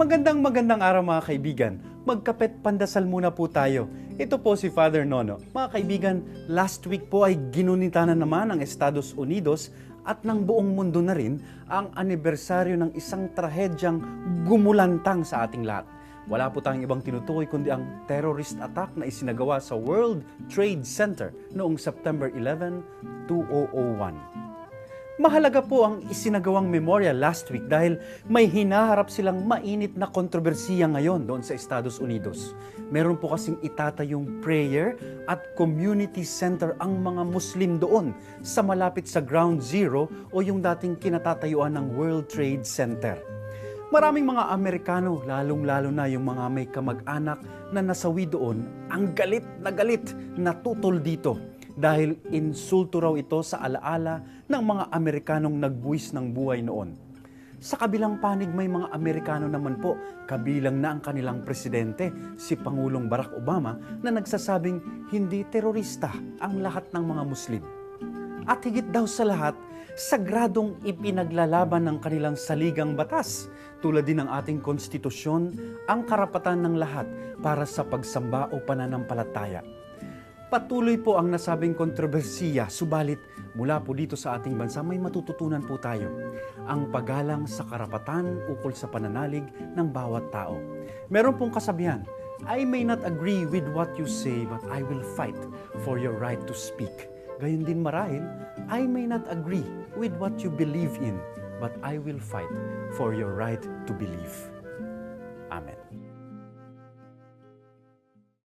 Magandang magandang araw mga kaibigan. Magkapet pandasal muna po tayo. Ito po si Father Nono. Mga kaibigan, last week po ay ginunita na naman ng Estados Unidos at ng buong mundo na rin ang anibersaryo ng isang trahedyang gumulantang sa ating lahat. Wala po tayong ibang tinutukoy kundi ang terrorist attack na isinagawa sa World Trade Center noong September 11, 2001. Mahalaga po ang isinagawang memorial last week dahil may hinaharap silang mainit na kontrobersiya ngayon doon sa Estados Unidos. Meron po kasing itatayong prayer at community center ang mga Muslim doon sa malapit sa Ground Zero o yung dating kinatatayuan ng World Trade Center. Maraming mga Amerikano, lalong-lalo na yung mga may kamag-anak na nasawi doon, ang galit na galit na tutol dito dahil insulto raw ito sa alaala ng mga Amerikanong nagbuwis ng buhay noon. Sa kabilang panig may mga Amerikano naman po, kabilang na ang kanilang presidente, si Pangulong Barack Obama, na nagsasabing hindi terorista ang lahat ng mga Muslim. At higit daw sa lahat, sagradong ipinaglalaban ng kanilang saligang batas, tulad din ng ating konstitusyon, ang karapatan ng lahat para sa pagsamba o pananampalataya. Patuloy po ang nasabing kontrobersiya, subalit mula po dito sa ating bansa may matututunan po tayo. Ang paggalang sa karapatan ukol sa pananalig ng bawat tao. Meron pong kasabihan, I may not agree with what you say, but I will fight for your right to speak. Gayon din marahil, I may not agree with what you believe in, but I will fight for your right to believe.